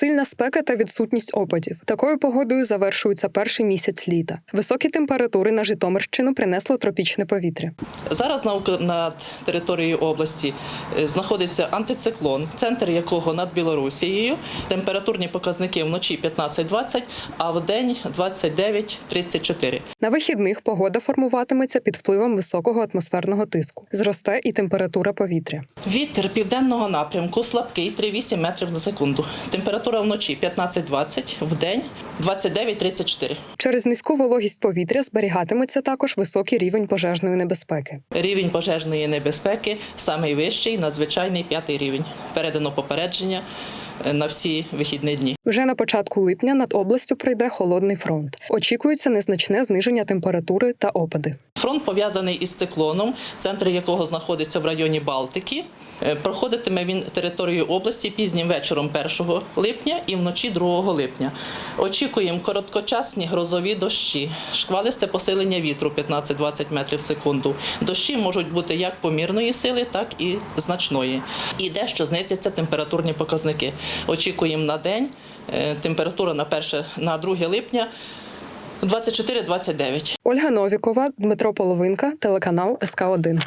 Сильна спека та відсутність опадів. Такою погодою завершується перший місяць літа. Високі температури на Житомирщину принесло тропічне повітря. Зараз на, над територією області е, знаходиться антициклон, центр якого над Білорусією. Температурні показники вночі 15-20, а в день 29-34. На вихідних погода формуватиметься під впливом високого атмосферного тиску. Зросте і температура повітря. Вітер південного напрямку слабкий 3,8 метрів на секунду. Температура вночі 15-20, в день 29-34. Через низьку вологість повітря зберігатиметься також високий рівень пожежної небезпеки. Рівень пожежної небезпеки самий вищий, надзвичайний п'ятий рівень. Передано попередження е, на всі вихідні дні. Вже на початку липня над областю прийде холодний фронт. Очікується незначне зниження температури та опади. Фронт пов'язаний із циклоном, центр якого знаходиться в районі Балтики. Е, Проходитиме він територією області пізнім вечором 1 липня і вночі 2 липня. Очікуємо короткочасні грозові дощі, шквалисте посилення вітру 15-20 метрів в секунду. Дощі можуть бути як помірної сили, так і значної. І дещо знизяться температурні показники. Очікуємо на день. е, Температура на 1, на 2 липня 24-29. Ольга Новікова, Дмитро Половинка, телеканал СК 1